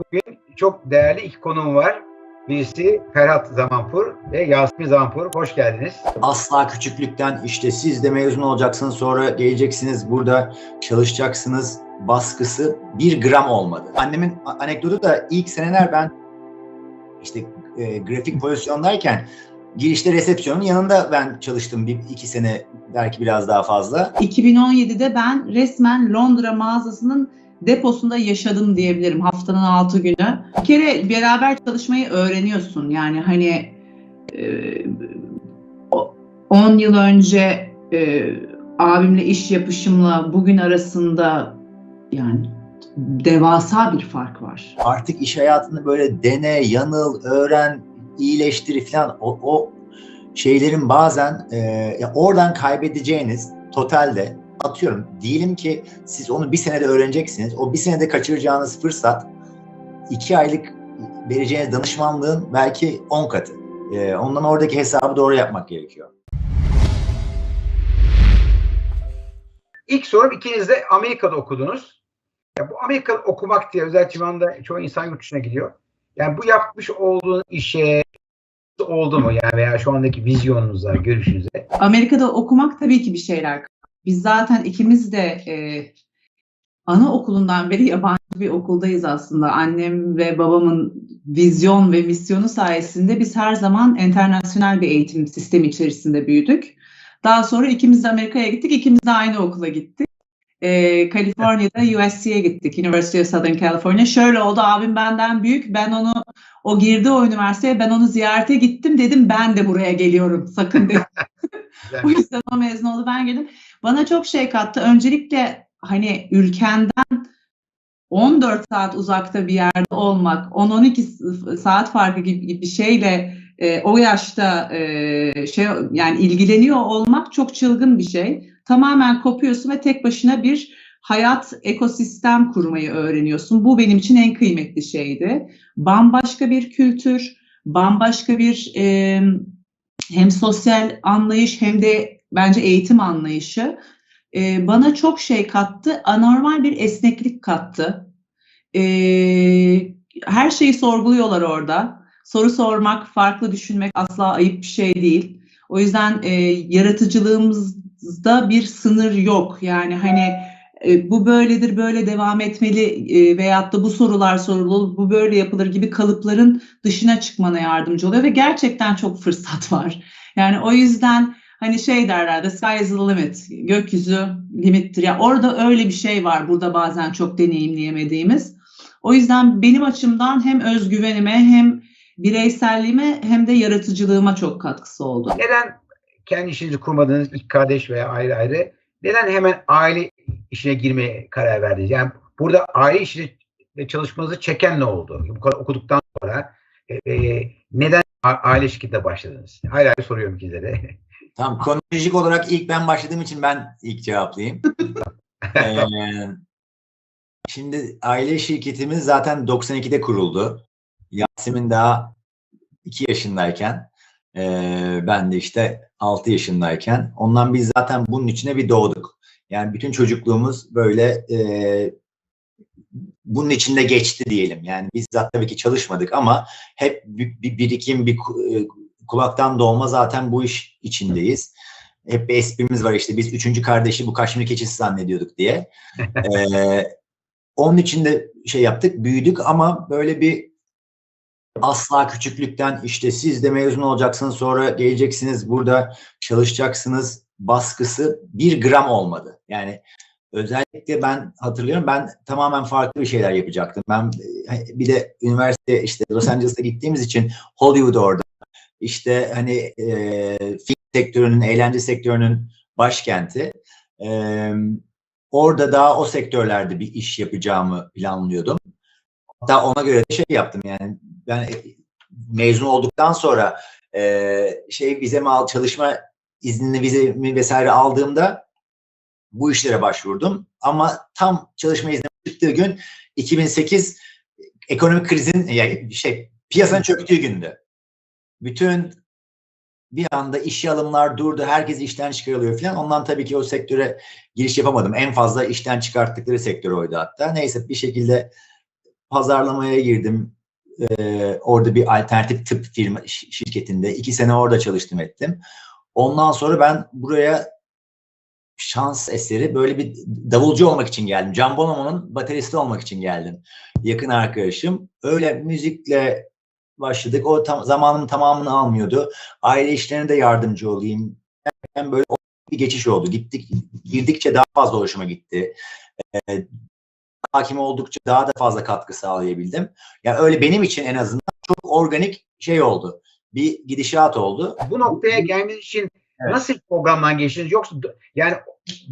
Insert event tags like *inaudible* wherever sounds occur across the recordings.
Bugün çok değerli iki konum var. Birisi Ferhat Zamanpur ve Yasemin Zamanpur. Hoş geldiniz. Asla küçüklükten işte siz de mezun olacaksınız sonra geleceksiniz burada çalışacaksınız baskısı bir gram olmadı. Annemin anekdotu da ilk seneler ben işte e, grafik pozisyondayken girişte resepsiyonun yanında ben çalıştım bir iki sene belki biraz daha fazla. 2017'de ben resmen Londra mağazasının deposunda yaşadım diyebilirim haftanın 6 günü. Bir kere beraber çalışmayı öğreniyorsun. Yani hani e, 10 yıl önce e, abimle iş yapışımla bugün arasında yani devasa bir fark var. Artık iş hayatında böyle dene, yanıl, öğren, iyileştir falan o, o şeylerin bazen e, oradan kaybedeceğiniz totalde atıyorum diyelim ki siz onu bir senede öğreneceksiniz. O bir senede kaçıracağınız fırsat iki aylık vereceğiniz danışmanlığın belki on katı. E, ondan oradaki hesabı doğru yapmak gerekiyor. İlk sorum ikiniz de Amerika'da okudunuz. Ya bu Amerika'da okumak diye özellikle şu anda çoğu insan yurt dışına gidiyor. Yani bu yapmış olduğun işe oldu mu yani veya şu andaki vizyonunuza, görüşünüze? Amerika'da okumak tabii ki bir şeyler. Biz zaten ikimiz de e, anaokulundan beri yabancı bir okuldayız aslında. Annem ve babamın vizyon ve misyonu sayesinde biz her zaman internasyonel bir eğitim sistemi içerisinde büyüdük. Daha sonra ikimiz de Amerika'ya gittik, ikimiz de aynı okula gittik. Ee, Kaliforniya'da USC'ye gittik, University of Southern California. Şöyle oldu, abim benden büyük, ben onu, o girdi o üniversiteye, ben onu ziyarete gittim, dedim ben de buraya geliyorum, sakın dedim. *laughs* o yüzden o mezun oldu, ben geldim. Bana çok şey kattı, öncelikle hani ülkenden 14 saat uzakta bir yerde olmak, 10-12 saat farkı gibi bir şeyle e, o yaşta e, şey yani ilgileniyor olmak çok çılgın bir şey. Tamamen kopuyorsun ve tek başına bir hayat ekosistem kurmayı öğreniyorsun. Bu benim için en kıymetli şeydi. Bambaşka bir kültür, bambaşka bir e, hem sosyal anlayış hem de bence eğitim anlayışı e, bana çok şey kattı. Anormal bir esneklik kattı. E, her şeyi sorguluyorlar orada. Soru sormak, farklı düşünmek asla ayıp bir şey değil. O yüzden e, yaratıcılığımızda bir sınır yok. Yani hani e, bu böyledir, böyle devam etmeli e, veyahut da bu sorular sorulur, bu böyle yapılır gibi kalıpların dışına çıkmana yardımcı oluyor ve gerçekten çok fırsat var. Yani o yüzden hani şey derler the sky is the limit, gökyüzü limittir. Ya yani orada öyle bir şey var burada bazen çok deneyimleyemediğimiz. O yüzden benim açımdan hem özgüvenime hem bireyselliğime hem de yaratıcılığıma çok katkısı oldu. Neden kendi işinizi kurmadınız ilk kardeş veya ayrı ayrı? Neden hemen aile işine girmeye karar verdiniz? Yani burada aile işine çalışmanızı çeken ne oldu? Bu kadar okuduktan sonra e, neden aile şirketine başladınız? Hala soruyorum ikinize de. *laughs* Tamam kronolojik olarak ilk ben başladığım için ben ilk cevaplayayım. *laughs* ee, şimdi aile şirketimiz zaten 92'de kuruldu. Yasemin daha 2 yaşındayken e, ben de işte 6 yaşındayken ondan biz zaten bunun içine bir doğduk. Yani bütün çocukluğumuz böyle e, bunun içinde geçti diyelim. Yani biz zaten tabii ki çalışmadık ama hep bir, bir birikim, bir kulaktan doğma zaten bu iş içindeyiz. Hep bir esprimiz var işte biz üçüncü kardeşi bu Kaşmir keçisi zannediyorduk diye. *laughs* ee, onun içinde şey yaptık, büyüdük ama böyle bir asla küçüklükten işte siz de mezun olacaksınız sonra geleceksiniz burada çalışacaksınız baskısı bir gram olmadı. Yani özellikle ben hatırlıyorum ben tamamen farklı bir şeyler yapacaktım. Ben bir de üniversite işte Los Angeles'a gittiğimiz için Hollywood orada. İşte hani e, film sektörünün, eğlence sektörünün başkenti. E, orada daha o sektörlerde bir iş yapacağımı planlıyordum. Hatta ona göre şey yaptım yani ben mezun olduktan sonra e, şey vizemi al çalışma iznini vizemi vesaire aldığımda bu işlere başvurdum. Ama tam çalışma izni çıktığı gün 2008 ekonomik krizin yani şey piyasanın çöktüğü gündü. Bütün bir anda işe alımlar durdu, herkes işten çıkarılıyor falan. Ondan tabii ki o sektöre giriş yapamadım. En fazla işten çıkarttıkları sektör oydu hatta. Neyse bir şekilde pazarlamaya girdim. Ee, orada bir alternatif tıp firma şi- şirketinde. iki sene orada çalıştım ettim. Ondan sonra ben buraya şans eseri böyle bir davulcu olmak için geldim. Can Bonomo'nun bateristi olmak için geldim. Yakın arkadaşım. Öyle müzikle başladık. O tam, zamanımın tamamını almıyordu. Aile işlerine de yardımcı olayım. Yani böyle bir geçiş oldu. Gittik, girdikçe daha fazla hoşuma gitti. Ee, hakim oldukça daha da fazla katkı sağlayabildim. Yani öyle benim için en azından çok organik şey oldu. Bir gidişat oldu. Bu noktaya gelmeniz için Evet. nasıl programdan geçtiniz? Yoksa yani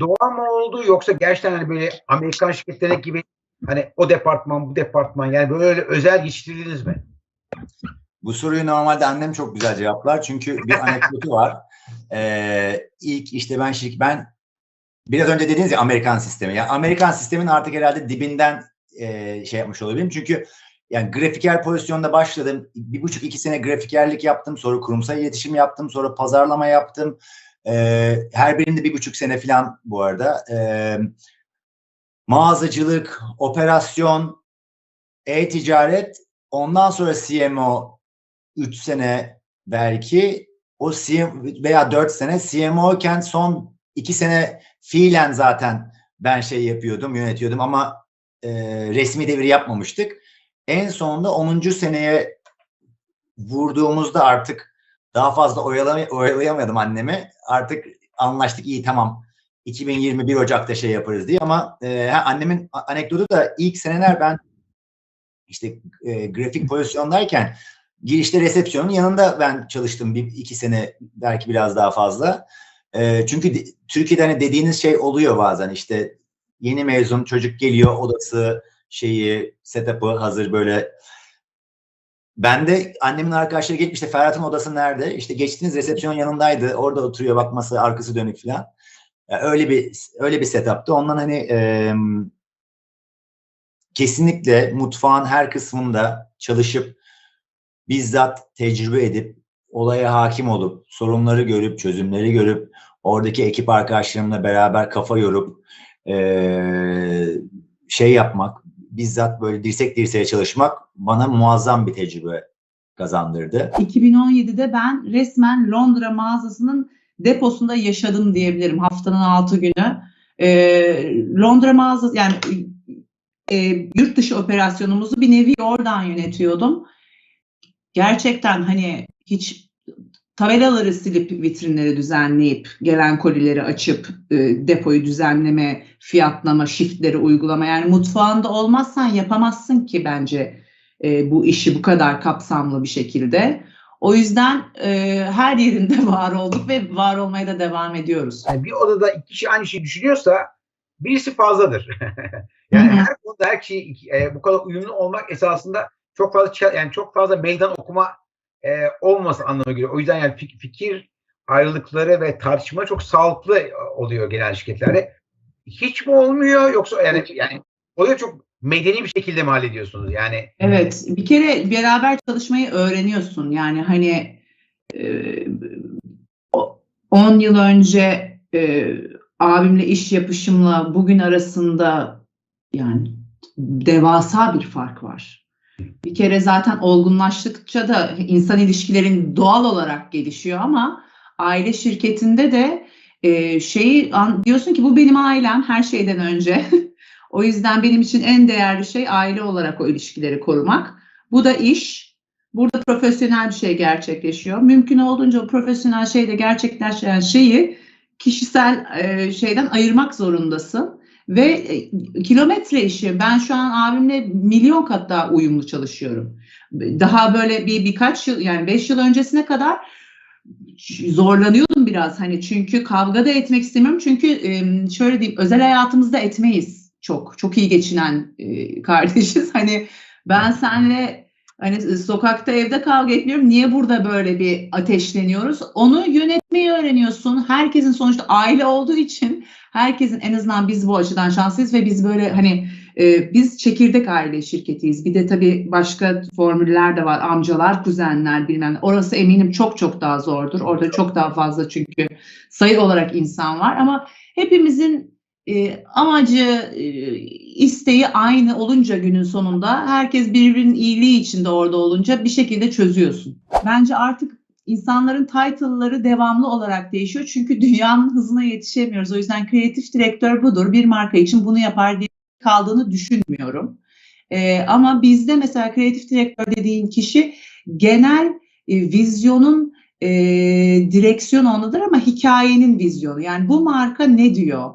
doğal mı oldu yoksa gerçekten hani böyle Amerikan şirketleri gibi hani o departman bu departman yani böyle özel geçirdiniz mi? Bu soruyu normalde annem çok güzel cevaplar. Çünkü bir *laughs* anekdotu var. Ee, ilk işte ben şirk ben biraz önce dediğiniz ya Amerikan sistemi. Yani Amerikan sistemin artık herhalde dibinden e, şey yapmış olabilirim. Çünkü yani grafiker pozisyonda başladım. Bir buçuk iki sene grafikerlik yaptım. Sonra kurumsal iletişim yaptım. Sonra pazarlama yaptım. Ee, her birinde bir buçuk sene falan bu arada. Ee, mağazacılık, operasyon, e-ticaret, ondan sonra CMO 3 sene belki o CM veya 4 sene CMO iken son 2 sene fiilen zaten ben şey yapıyordum, yönetiyordum ama e, resmi devir yapmamıştık. En sonunda 10. seneye vurduğumuzda artık daha fazla oyalay oyalayamadım annemi. Artık anlaştık iyi tamam 2021 Ocak'ta şey yaparız diye ama e, annemin anekdotu da ilk seneler ben işte e, grafik pozisyondayken girişte resepsiyonun yanında ben çalıştım bir iki sene belki biraz daha fazla. E, çünkü de- Türkiye'de hani dediğiniz şey oluyor bazen işte yeni mezun çocuk geliyor odası şeyi setup'ı hazır böyle. Ben de annemin arkadaşları gelip işte Ferhat'ın odası nerede? İşte geçtiğiniz resepsiyon yanındaydı. Orada oturuyor bak masa arkası dönük falan. Ya öyle bir öyle bir setup'tı. Ondan hani e, kesinlikle mutfağın her kısmında çalışıp bizzat tecrübe edip olaya hakim olup sorunları görüp çözümleri görüp oradaki ekip arkadaşlarımla beraber kafa yorup eee, şey yapmak bizzat böyle dirsek dirseğe çalışmak bana muazzam bir tecrübe kazandırdı. 2017'de ben resmen Londra mağazasının deposunda yaşadım diyebilirim haftanın 6 günü. Ee, Londra mağazası yani e, yurt dışı operasyonumuzu bir nevi oradan yönetiyordum. Gerçekten hani hiç tabelaları silip vitrinleri düzenleyip gelen kolileri açıp e, depoyu düzenleme, fiyatlama, shiftleri uygulama yani mutfağında olmazsan yapamazsın ki bence e, bu işi bu kadar kapsamlı bir şekilde. O yüzden e, her yerinde *laughs* var olduk ve var olmaya da devam ediyoruz. Yani bir odada iki kişi aynı şeyi düşünüyorsa birisi fazladır. *laughs* yani her konuda her iki- e, bu kadar uyumlu olmak esasında çok fazla yani çok fazla meydan okuma e, olması anlamına geliyor. O yüzden yani fik- fikir ayrılıkları ve tartışma çok sağlıklı e, oluyor genel şirketlerde. Hiç mi olmuyor yoksa yani yani oluyor çok medeni bir şekilde mi hallediyorsunuz? Yani Evet, bir kere beraber çalışmayı öğreniyorsun. Yani hani e, o- 10 yıl önce e, abimle iş yapışımla bugün arasında yani devasa bir fark var. Bir kere zaten olgunlaştıkça da insan ilişkilerin doğal olarak gelişiyor ama aile şirketinde de e, şeyi an- diyorsun ki bu benim ailem her şeyden önce. *laughs* O yüzden benim için en değerli şey aile olarak o ilişkileri korumak. Bu da iş. Burada profesyonel bir şey gerçekleşiyor. Mümkün olduğunca o profesyonel şeyde gerçekleşen şeyi kişisel e, şeyden ayırmak zorundasın. Ve e, kilometre işi. Ben şu an abimle milyon kat daha uyumlu çalışıyorum. Daha böyle bir birkaç yıl yani beş yıl öncesine kadar zorlanıyordum biraz hani çünkü kavga da etmek istemiyorum çünkü e, şöyle diyeyim özel hayatımızda etmeyiz çok çok iyi geçinen e, kardeşiz *laughs* hani ben senle hani sokakta evde kavga etmiyorum niye burada böyle bir ateşleniyoruz onu yönetmeyi öğreniyorsun herkesin sonuçta aile olduğu için herkesin en azından biz bu açıdan şanslıyız ve biz böyle hani e, biz çekirdek aile şirketiyiz. Bir de tabii başka formüller de var. Amcalar, kuzenler bilmem. Orası eminim çok çok daha zordur. Orada çok daha fazla çünkü sayı olarak insan var ama hepimizin e, amacı, e, isteği aynı olunca günün sonunda herkes birbirinin iyiliği içinde orada olunca bir şekilde çözüyorsun. Bence artık insanların title'ları devamlı olarak değişiyor. Çünkü *laughs* dünyanın hızına yetişemiyoruz. O yüzden kreatif direktör budur. Bir marka için bunu yapar diye kaldığını düşünmüyorum. E, ama bizde mesela kreatif direktör dediğin kişi genel e, vizyonun e, direksiyon ondadır ama hikayenin vizyonu. Yani bu marka ne diyor?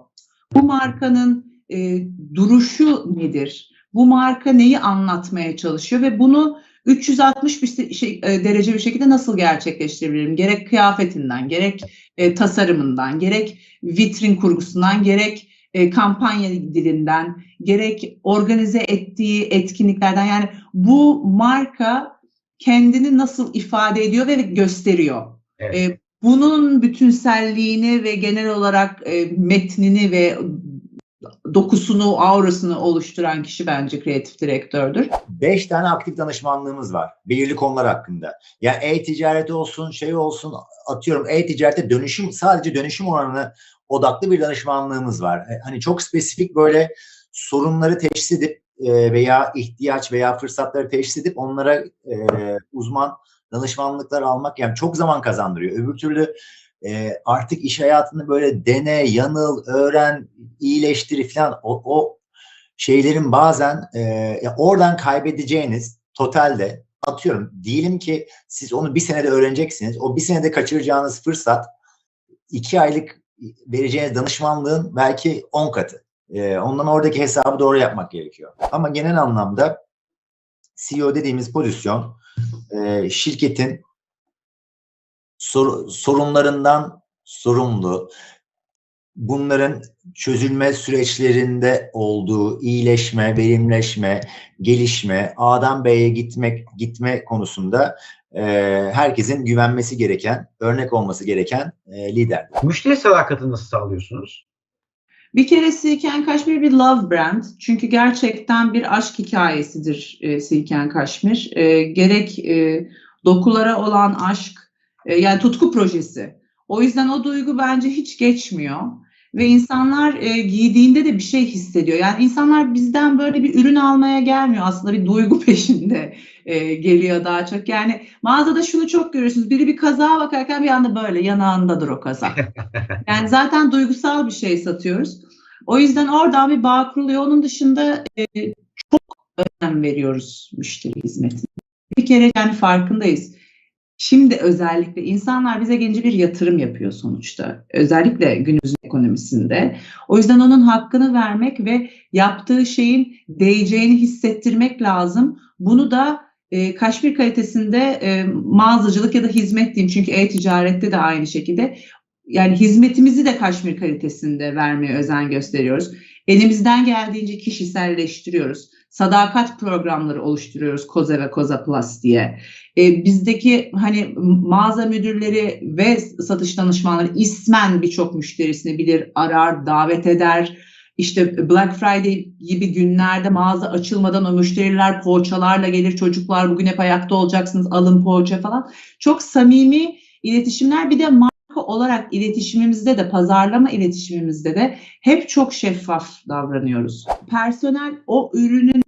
Bu markanın e, duruşu nedir? Bu marka neyi anlatmaya çalışıyor ve bunu 360 bir şey, e, derece bir şekilde nasıl gerçekleştirebilirim? Gerek kıyafetinden, gerek e, tasarımından, gerek vitrin kurgusundan, gerek e, kampanya dilinden, gerek organize ettiği etkinliklerden yani bu marka kendini nasıl ifade ediyor ve gösteriyor. Evet. E, bunun bütünselliğini ve genel olarak e, metnini ve dokusunu, aurasını oluşturan kişi bence kreatif direktördür. Beş tane aktif danışmanlığımız var. Belirli konular hakkında. Ya e-ticaret olsun, şey olsun atıyorum e-ticarete dönüşüm sadece dönüşüm oranına odaklı bir danışmanlığımız var. E, Hani çok spesifik böyle sorunları teşhis edip e, veya ihtiyaç veya fırsatları teşhis edip onlara e, uzman danışmanlıklar almak yani çok zaman kazandırıyor. Öbür türlü e, artık iş hayatını böyle dene, yanıl, öğren, iyileştir falan o, o şeylerin bazen e, ya oradan kaybedeceğiniz totalde atıyorum diyelim ki siz onu bir senede öğreneceksiniz. O bir senede kaçıracağınız fırsat iki aylık vereceğiniz danışmanlığın belki 10 katı. E, ondan oradaki hesabı doğru yapmak gerekiyor. Ama genel anlamda CEO dediğimiz pozisyon e, şirketin sor- sorunlarından sorumlu, bunların çözülme süreçlerinde olduğu iyileşme, verimleşme, gelişme, A'dan B'ye gitmek gitme konusunda e, herkesin güvenmesi gereken, örnek olması gereken e, lider. Müşteri sadakatini nasıl sağlıyorsunuz? Bir kere Silken Kaşmir bir love brand. Çünkü gerçekten bir aşk hikayesidir e, Silken Kaşmir. E, gerek e, dokulara olan aşk, e, yani tutku projesi. O yüzden o duygu bence hiç geçmiyor. Ve insanlar e, giydiğinde de bir şey hissediyor. Yani insanlar bizden böyle bir ürün almaya gelmiyor. Aslında bir duygu *laughs* peşinde e, geliyor daha çok. Yani mağazada şunu çok görüyorsunuz. Biri bir kazağa bakarken bir anda böyle yanağındadır o kazak. *laughs* Yani zaten duygusal bir şey satıyoruz. O yüzden oradan bir bağ kuruluyor. Onun dışında e, çok önem veriyoruz müşteri hizmetine. Bir kere yani farkındayız. Şimdi özellikle insanlar bize gelince bir yatırım yapıyor sonuçta. Özellikle günümüz ekonomisinde. O yüzden onun hakkını vermek ve yaptığı şeyin değeceğini hissettirmek lazım. Bunu da e, Kaşmir kalitesinde e, mağazacılık ya da hizmet diyeyim. Çünkü e-ticarette de aynı şekilde yani hizmetimizi de Kaşmir kalitesinde vermeye özen gösteriyoruz. Elimizden geldiğince kişiselleştiriyoruz. Sadakat programları oluşturuyoruz Koza ve Koza Plus diye. E, bizdeki hani mağaza müdürleri ve satış danışmanları ismen birçok müşterisini bilir, arar, davet eder. İşte Black Friday gibi günlerde mağaza açılmadan o müşteriler poğaçalarla gelir. Çocuklar bugün hep ayakta olacaksınız alın poğaça falan. Çok samimi iletişimler bir de olarak iletişimimizde de pazarlama iletişimimizde de hep çok şeffaf davranıyoruz. Personel o ürünün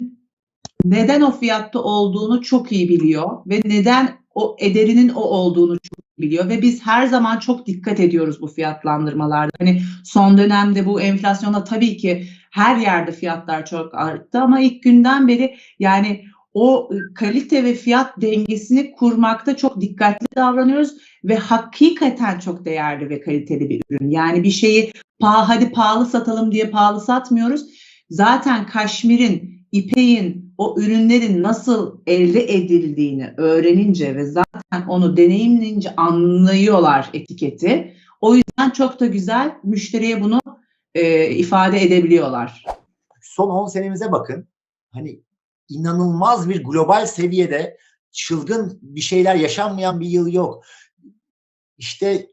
neden o fiyatta olduğunu çok iyi biliyor ve neden o ederinin o olduğunu çok iyi biliyor ve biz her zaman çok dikkat ediyoruz bu fiyatlandırmalarda. Hani son dönemde bu enflasyonda tabii ki her yerde fiyatlar çok arttı ama ilk günden beri yani o kalite ve fiyat dengesini kurmakta çok dikkatli davranıyoruz ve hakikaten çok değerli ve kaliteli bir ürün. Yani bir şeyi paha, hadi pahalı satalım diye pahalı satmıyoruz. Zaten kaşmirin, ipeğin, o ürünlerin nasıl elde edildiğini öğrenince ve zaten onu deneyimleyince anlıyorlar etiketi. O yüzden çok da güzel müşteriye bunu e, ifade edebiliyorlar. Son 10 senemize bakın. Hani inanılmaz bir global seviyede çılgın bir şeyler yaşanmayan bir yıl yok. İşte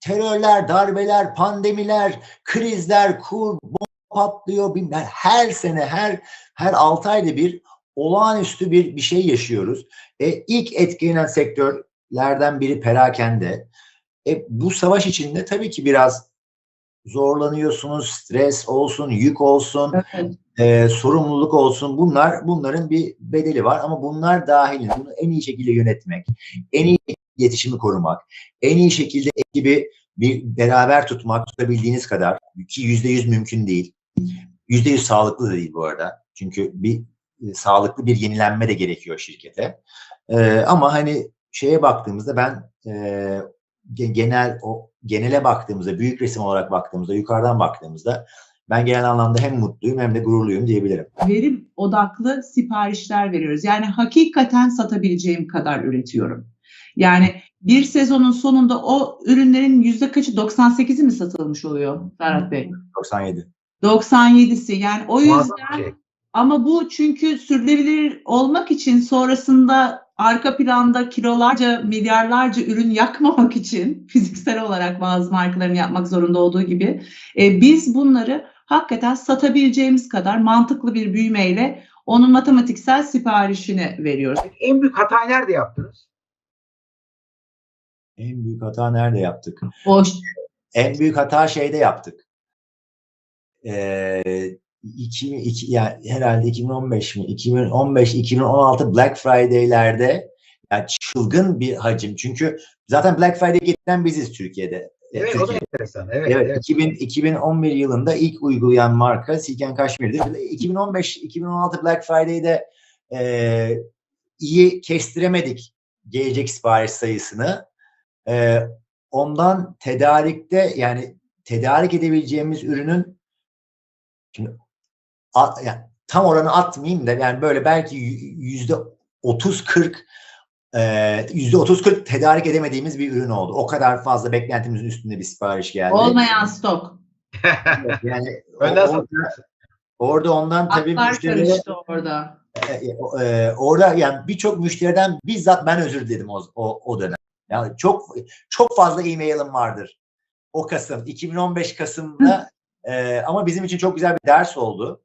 terörler, darbeler, pandemiler, krizler, kur, bomba patlıyor. bilmem- Her sene, her her 6 ayda bir olağanüstü bir bir şey yaşıyoruz. E, ilk etkilenen sektörlerden biri perakende. E, bu savaş içinde tabii ki biraz zorlanıyorsunuz, stres olsun, yük olsun, Evet. E, sorumluluk olsun. Bunlar bunların bir bedeli var ama bunlar dahil. Bunu en iyi şekilde yönetmek, en iyi iletişimi korumak, en iyi şekilde ekibi bir beraber tutmak, tutabildiğiniz kadar ki yüzde yüz mümkün değil. Yüzde yüz sağlıklı da değil bu arada. Çünkü bir e, sağlıklı bir yenilenme de gerekiyor şirkete. E, ama hani şeye baktığımızda ben e, ge- genel o genele baktığımızda, büyük resim olarak baktığımızda, yukarıdan baktığımızda ben genel anlamda hem mutluyum hem de gururluyum diyebilirim. verim odaklı siparişler veriyoruz. Yani hakikaten satabileceğim kadar üretiyorum. Yani bir sezonun sonunda o ürünlerin yüzde kaçı 98'i mi satılmış oluyor Ferhat Bey? 97. 97'si yani o yüzden şey. ama bu çünkü sürdürülebilir olmak için sonrasında arka planda kilolarca milyarlarca ürün yakmamak için fiziksel olarak bazı markaların yapmak zorunda olduğu gibi e, biz bunları hakikaten satabileceğimiz kadar mantıklı bir büyümeyle onun matematiksel siparişini veriyoruz. En büyük hatayı nerede yaptınız? En büyük hata nerede yaptık? Boş. En büyük hata şeyde yaptık. Ee, iki, iki, yani herhalde 2015 mi? 2015-2016 Black Friday'lerde yani çılgın bir hacim. Çünkü zaten Black Friday getiren biziz Türkiye'de. Evet, o da enteresan. Evet, Evet, evet. 2000, 2011 yılında ilk uygulayan marka Silken Kaşmir'dir. 2015-2016 Black Friday'de e, iyi kestiremedik gelecek sipariş sayısını. E, ondan tedarikte yani tedarik edebileceğimiz ürünün şimdi a- yani tam oranı atmayayım da yani böyle belki yüzde 30-40 e, yüzde 30-40 tedarik edemediğimiz bir ürün oldu. O kadar fazla beklentimizin üstünde bir sipariş geldi. Olmayan stok. *laughs* Yani Önden orada, orada ondan tabii Atlar karıştı orada. e, e, orada yani birçok müşteriden bizzat ben özür diledim o, o, o dönem. Yani çok çok fazla e-mailim vardır. O Kasım 2015 Kasım'da e, ama bizim için çok güzel bir ders oldu.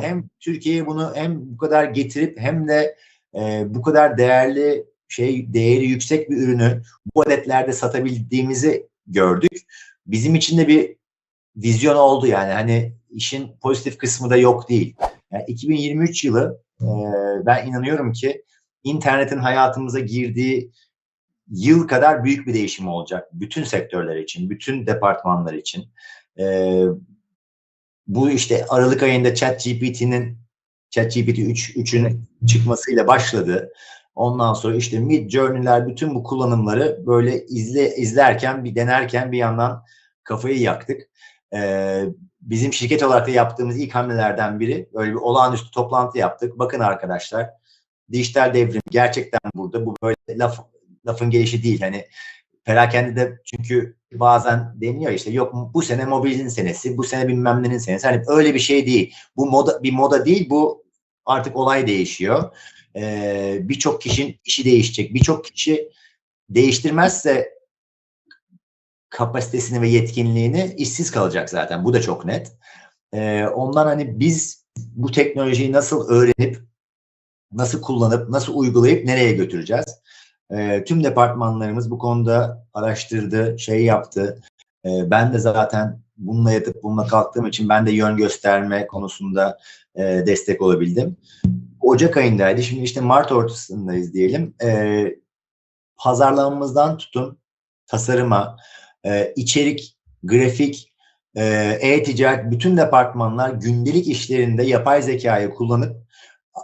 Hem Türkiye'ye bunu hem bu kadar getirip hem de e, bu kadar değerli şey değeri yüksek bir ürünü bu adetlerde satabildiğimizi gördük. Bizim için de bir vizyon oldu yani hani işin pozitif kısmı da yok değil. Yani 2023 yılı e, ben inanıyorum ki internetin hayatımıza girdiği yıl kadar büyük bir değişim olacak. Bütün sektörler için, bütün departmanlar için. E, bu işte Aralık ayında ChatGPT'nin ChatGPT 3 3'ün çıkmasıyla başladı. Ondan sonra işte Mid Journey'ler bütün bu kullanımları böyle izle izlerken bir denerken bir yandan kafayı yaktık. Ee, bizim şirket olarak da yaptığımız ilk hamlelerden biri böyle bir olağanüstü toplantı yaptık. Bakın arkadaşlar dijital devrim gerçekten burada. Bu böyle laf, lafın gelişi değil. Hani perakende de çünkü bazen deniyor işte yok bu sene mobilin senesi, bu sene bilmem nenin senesi. Hani öyle bir şey değil. Bu moda bir moda değil. Bu artık olay değişiyor. Ee, birçok kişinin işi değişecek. Birçok kişi değiştirmezse kapasitesini ve yetkinliğini işsiz kalacak zaten. Bu da çok net. Ee, ondan hani biz bu teknolojiyi nasıl öğrenip, nasıl kullanıp, nasıl uygulayıp nereye götüreceğiz? Ee, tüm departmanlarımız bu konuda araştırdı, şey yaptı. Ee, ben de zaten bununla yatıp bununla kalktığım için ben de yön gösterme konusunda e, destek olabildim. Ocak ayındaydı. Şimdi işte Mart ortasındayız diyelim. Ee, pazarlamamızdan tutun tasarıma, e, içerik, grafik, e, e-ticaret bütün departmanlar gündelik işlerinde yapay zekayı kullanıp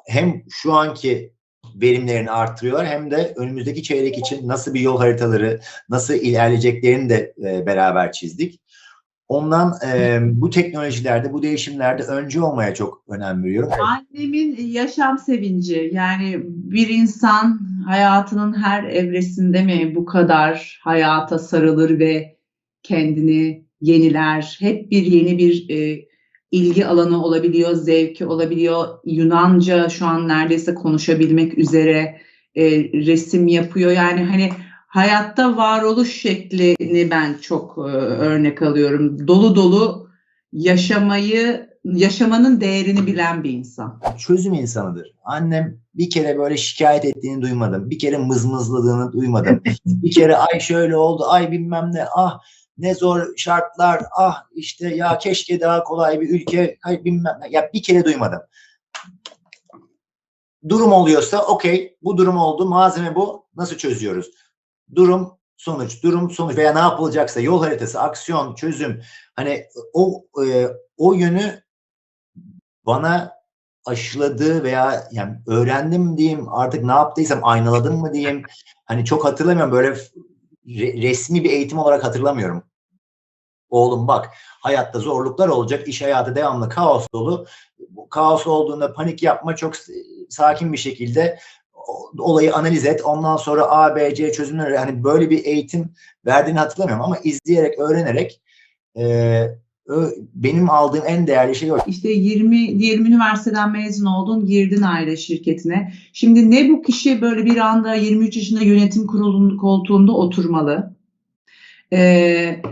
hem şu anki verimlerini artırıyorlar hem de önümüzdeki çeyrek için nasıl bir yol haritaları, nasıl ilerleyeceklerini de e, beraber çizdik. Ondan e, bu teknolojilerde, bu değişimlerde öncü olmaya çok önem veriyorum. Annemin yaşam sevinci yani bir insan hayatının her evresinde mi bu kadar hayata sarılır ve kendini yeniler. Hep bir yeni bir e, ilgi alanı olabiliyor, zevki olabiliyor. Yunanca şu an neredeyse konuşabilmek üzere e, resim yapıyor. Yani hani hayatta varoluş şeklini ben çok e, örnek alıyorum. Dolu dolu yaşamayı, yaşamanın değerini bilen bir insan. çözüm insanıdır. Annem bir kere böyle şikayet ettiğini duymadım. Bir kere mızmızladığını duymadım. *laughs* bir kere ay şöyle oldu, ay bilmem ne, ah ne zor şartlar, ah işte ya keşke daha kolay bir ülke, hayır bilmem. Ya bir kere duymadım. Durum oluyorsa okey bu durum oldu malzeme bu nasıl çözüyoruz? Durum sonuç, durum sonuç veya ne yapılacaksa yol haritası, aksiyon, çözüm hani o e, o yönü bana aşıladı veya yani öğrendim diyeyim artık ne yaptıysam aynaladım mı diyeyim hani çok hatırlamıyorum böyle re- resmi bir eğitim olarak hatırlamıyorum. Oğlum bak hayatta zorluklar olacak iş hayatı devamlı kaos dolu. Kaos olduğunda panik yapma çok sakin bir şekilde olayı analiz et. Ondan sonra A, B, C çözümleri hani böyle bir eğitim verdiğini hatırlamıyorum ama izleyerek, öğrenerek e, benim aldığım en değerli şey o. İşte 20 diyelim üniversiteden mezun oldun, girdin aile şirketine. Şimdi ne bu kişi böyle bir anda 23 yaşında yönetim kurulunun koltuğunda oturmalı. Ee,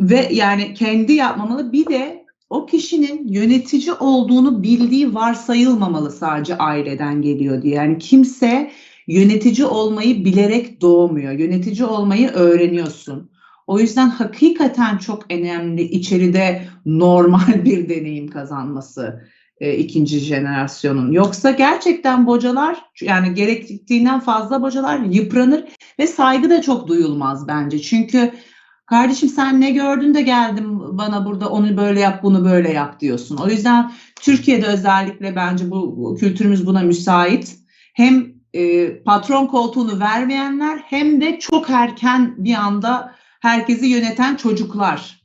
ve yani kendi yapmamalı. Bir de o kişinin yönetici olduğunu bildiği varsayılmamalı sadece aileden geliyor diye. Yani kimse yönetici olmayı bilerek doğmuyor. Yönetici olmayı öğreniyorsun. O yüzden hakikaten çok önemli içeride normal *laughs* bir deneyim kazanması e, ikinci jenerasyonun. Yoksa gerçekten bocalar yani gerektiğinden fazla bocalar yıpranır ve saygı da çok duyulmaz bence. Çünkü kardeşim sen ne gördün de geldin bana burada onu böyle yap bunu böyle yap diyorsun. O yüzden Türkiye'de özellikle bence bu, bu kültürümüz buna müsait. Hem e, patron koltuğunu vermeyenler hem de çok erken bir anda herkesi yöneten çocuklar.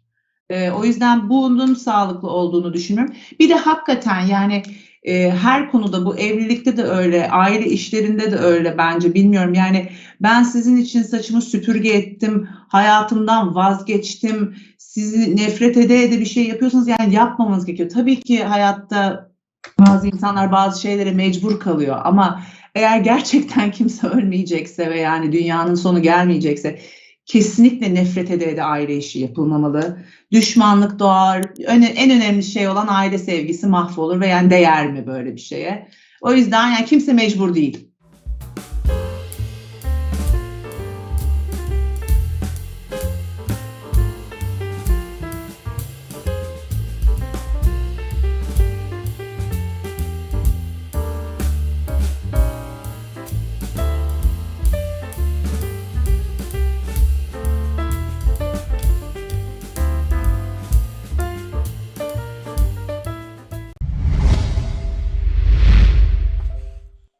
E, o yüzden bunun sağlıklı olduğunu düşünüyorum. Bir de hakikaten yani e, her konuda bu evlilikte de öyle, aile işlerinde de öyle bence bilmiyorum. Yani ben sizin için saçımı süpürge ettim, hayatımdan vazgeçtim, sizi nefret ede ede bir şey yapıyorsanız yani yapmamanız gerekiyor. Tabii ki hayatta bazı insanlar bazı şeylere mecbur kalıyor ama eğer gerçekten kimse ölmeyecekse ve yani dünyanın sonu gelmeyecekse kesinlikle nefret ede ede aile işi yapılmamalı. Düşmanlık doğar. En önemli şey olan aile sevgisi mahvolur ve yani değer mi böyle bir şeye? O yüzden yani kimse mecbur değil.